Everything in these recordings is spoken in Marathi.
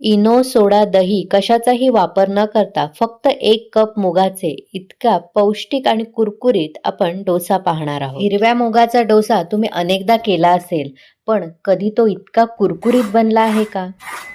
इनो सोडा दही कशाचाही वापर न करता फक्त एक कप मुगाचे इतका पौष्टिक आणि कुरकुरीत आपण डोसा पाहणार आहोत. हिरव्या मुगाचा डोसा तुम्ही अनेकदा केला असेल पण कधी तो इतका कुरकुरीत बनला आहे का?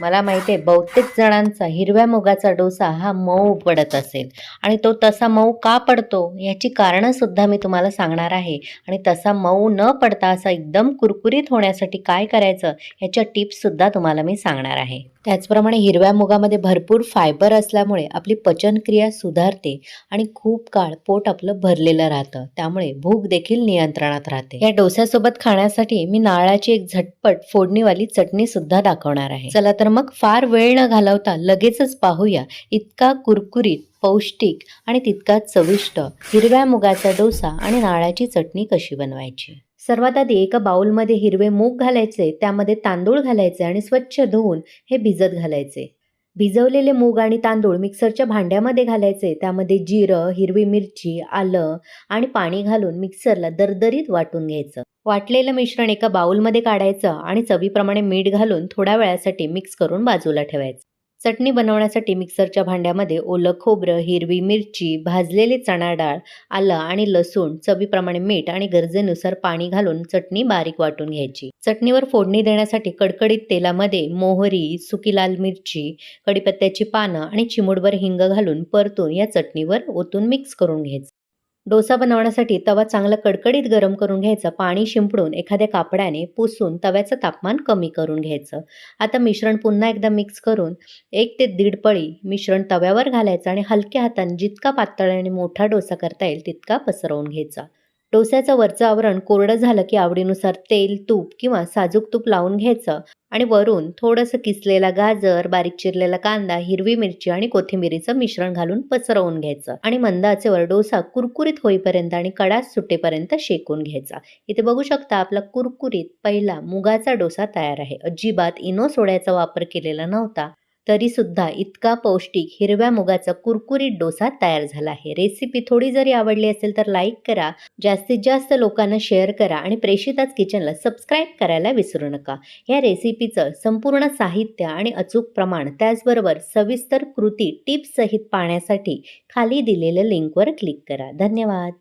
मला माहिती आहे बहुतेक जणांचा हिरव्या मुगाचा डोसा हा मऊ पडत असेल. आणि तो तसा मऊ का पडतो याची कारणंसुद्धा मी तुम्हाला सांगणार आहे. आणि तसा मऊ न पडता असा एकदम कुरकुरीत होण्यासाठी काय करायचं याच्या टिप्ससुद्धा तुम्हाला मी सांगणार आहे. त्याचप्रमाणे हिरव्या मुगामध्ये भरपूर फायबर असल्यामुळे आपली पचनक्रिया सुधारते आणि खूप काळ पोट आपलं भरलेलं राहतं. त्यामुळे भूक देखील नियंत्रणात राहते. या डोस्यासोबत खाण्यासाठी मी नारळाची एक झटपट फोडणीवाली चटणी सुद्धा दाखवणार आहे. चला तर मग फार वेळ न घालवता लगेचच पाहूया इतका कुरकुरीत पौष्टिक आणि तितकाच चविष्ट हिरव्या मुगाचा डोसा आणि नारळाची चटणी कशी बनवायची? सर्वात आधी एका बाउलमध्ये हिरवे मूग घालायचे त्यामध्ये तांदूळ घालायचे आणि स्वच्छ धुवून हे भिजत घालायचे. भिजवलेले मूग आणि तांदूळ मिक्सरच्या भांड्यामध्ये घालायचे. त्यामध्ये जिरं हिरवी मिरची आलं आणि पाणी घालून मिक्सरला दरदरीत वाटून घ्यायचं. वाटलेलं मिश्रण एका बाउलमध्ये काढायचं आणि चवीप्रमाणे मीठ घालून थोड्या वेळासाठी मिक्स करून बाजूला ठेवायचं. चटणी बनवण्यासाठी मिक्सरच्या भांड्यामध्ये ओलं खोबरं हिरवी मिरची भाजलेले चणा डाळ आलं आणि लसूण चवीप्रमाणे मीठ आणि गरजेनुसार पाणी घालून चटणी बारीक वाटून घ्यायची. चटणीवर फोडणी देण्यासाठी कडकडीत तेलामध्ये मोहरी सुकी लाल मिरची कडीपत्त्याची पानं आणि चिमूटभर हिंग घालून परतून या चटणीवर ओतून मिक्स करून घ्यायचं. डोसा बनवण्यासाठी तवा चांगला कडकडीत गरम करून घ्यायचं पाणी शिंपडून एखाद्या कापडाने पुसून तव्याचं तापमान कमी करून घ्यायचं. आता मिश्रण पुन्हा एकदा मिक्स करून एक ते दीड पळी मिश्रण तव्यावर घालायचं आणि हलक्या हाताने जितका पातळ आणि मोठा डोसा करता येईल तितका पसरवून घ्यायचा. डोस्याचं वरचं आवरण कोरडं झालं की आवडीनुसार तेल तूप किंवा साजूक तूप लावून घ्यायचं. आणि वरून थोडंसं किसलेला गाजर बारीक चिरलेला कांदा हिरवी मिरची आणि कोथिंबिरीचं मिश्रण घालून पसरवून घ्यायचं. आणि मंदाचेवर डोसा कुरकुरीत होईपर्यंत आणि कडास सुटेपर्यंत शेकून घ्यायचा. इथे बघू शकता आपला कुरकुरीत पहिला मुगाचा डोसा तयार आहे. अजिबात इनो सोड्याचा वापर केलेला नव्हता. तरीसुद्धा इतका पौष्टिक हिरव्या मुगाचा कुरकुरीत डोसा तयार झाला आहे. रेसिपी थोडी जरी आवडली असेल तर लाईक करा. जास्तीत जास्त लोकांना शेअर करा आणि प्रेषिताच किचनला सबस्क्राईब करायला विसरू नका. या रेसिपीचं संपूर्ण साहित्य आणि अचूक प्रमाण त्याचबरोबर सविस्तर कृती टिप्ससहित पाहण्यासाठी खाली दिलेल्या लिंकवर क्लिक करा. धन्यवाद!